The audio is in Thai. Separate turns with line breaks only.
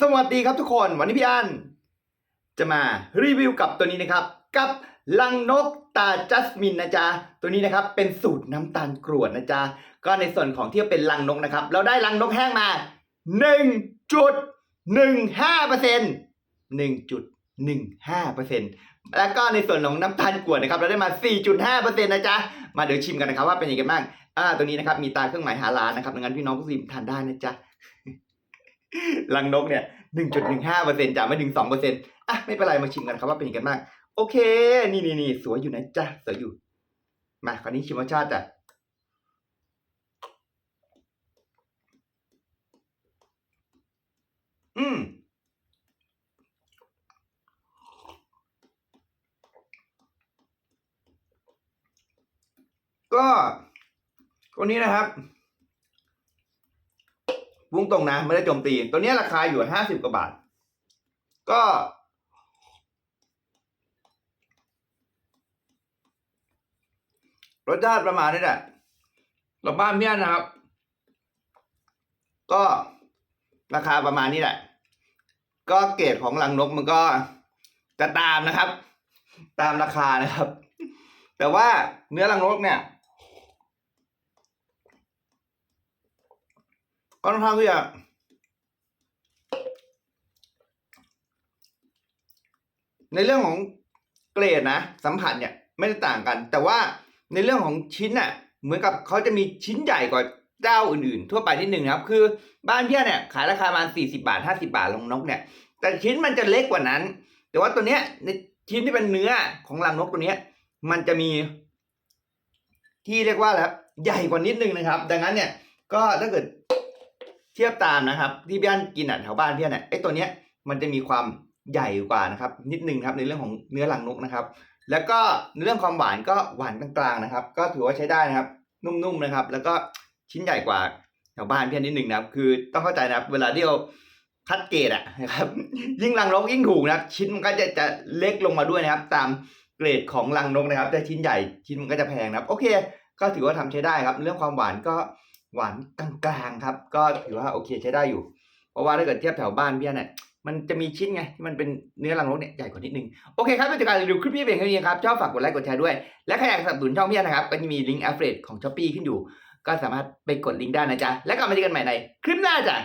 สวัสดีครับทุกคนวันนี้พี่อันจะมารีวิวกับตัวนี้นะครับ กับลังนกตาจัสมินนะจ๊ะตัวนี้นะครับเป็นสูตรน้ำตาลกรวดนะจ๊ะก็ในส่วนของที่เป็นลังนกนะครับ เราได้ลังนกแห้งมา 1.15เปอร์เซ็นต์1.15เปอร์เซ็นต์แล้วก็ในส่วนของน้ำตาลกรวดนะครับ เราได้มา 4.5เปอร์เซ็นต์นะจ๊ะมาเดี๋ยวชิมกันนะครับว่าเป็นยังไงบ้างอ่าตัวนี้นะครับมีตาเครื่องหมายหาร้านนะครับดังนั้นพี่น้องก็ซิมทานได้นะจ๊ะ ลังนกเนี่ยหนึ่งจุดหนึ่งห้าเปอร์เซ็นต์จากไม่ถึงสองเปอร์เซ็นต์อะไม่เป็นไรมาชิมกันครับว่าเป็นยังไงบ้างโอเค นี่นี่นี่สวยอยู่นะจ๊ะสวยอยู่ มาคราวนี้ชิมรสชาติจ้ะอืมก็ตัวนี้นะครับ พุ่งตรงนะ ไม่ได้โจมตี ตัวนี้ราคาอยู่ห้าสิบกว่าบาท ก็ รสชาติประมาณนี้แหละกลับบ้านเพี่อนนะครับ ก็ราคาประมาณนี้แหละ ก็เกรดของลังนกมันก็จะตามนะครับ ตามราคานะครับ แต่ว่าเนื้อลังนกเนี่ย ก็ ค่อนข้างที่จะในเรื่องของเกรดนะ สัมผัสเนี่ยไม่ได้ต่างกัน แต่ว่าในเรื่องของชิ้นน่ะเหมือนกับเขาจะมีชิ้นใหญ่กว่าเจ้าอื่นๆ ทั่วไปนิดหนึ่งนะครับ คือบ้านเพี่ยเนี่ยขายราคาประมาณสี่สิบาทห้าสิบาทลงนกเนี่ย แต่ชิ้นมันจะเล็กกว่านั้น แต่ว่าตัวเนี้ยในชิ้นที่เป็นเนื้อของรังนกตัวเนี้ย มันจะมี ที่เรียกว่าแล้วใหญ่กว่านิดนึงนะครับ ดังนั้นเนี่ย ก็ถ้าเกิด เทียบตามนะครับ ที่พี่อันกินอะแถวบ้านพี่อันเนี่ยไอ้ตัวเนี้ยมันจะมีความใหญ่กว่านะครับ นิดนึงครับในเรื่องของเนื้อหลังนกนะครับ แล้วก็ในเรื่องความหวานก็หวานกลางๆนะครับ ก็ถือว่าใช้ได้นะครับ นุ่มๆนะครับ แล้วก็ชิ้นใหญ่กว่าแถวบ้านพี่อันนิดนึงนะครับ คือต้องเข้าใจนะครับ เวลาที่เราคัดเกรดอะนะครับ ยิ่งรังนกยิ่งถูกนะครับ ชิ้นมันก็จะจะเล็กลงมาด้วยนะครับ ตามเกรดของรังนกนะครับถ้าชิ้นใหญ่ชิ้นมันก็จะแพงนะครับ โอเค ก็ถือว่าทำใช้ได้ครับ เรื่องความหวานก็ หวานกลางๆครับ ก็ถือว่าโอเคใช้ได้อยู่ เพราะว่าถ้าเกิดเทียบแถวบ้านพี่เนี่ยมันจะมีชิ้นไงที่มันเป็นเนื้อรังนกเนี่ยใหญ่กว่านิดนึง โอเคครับเป็นจากการรีวิวคลิปพี่เพียงแค่นี้ครับ ชอบฝากกดไลค์กดแชร์ด้วย และใครอยากสนับสนุนช่องพี่นะครับ ก็จะมีลิงก์แอฟเฟรดของช้อปปี้ขึ้นอยู่ ก็สามารถไปกดลิงก์ได้นะจ๊ะ และกลับมาเจอกันใหม่ในคลิปหน้าจ้ะ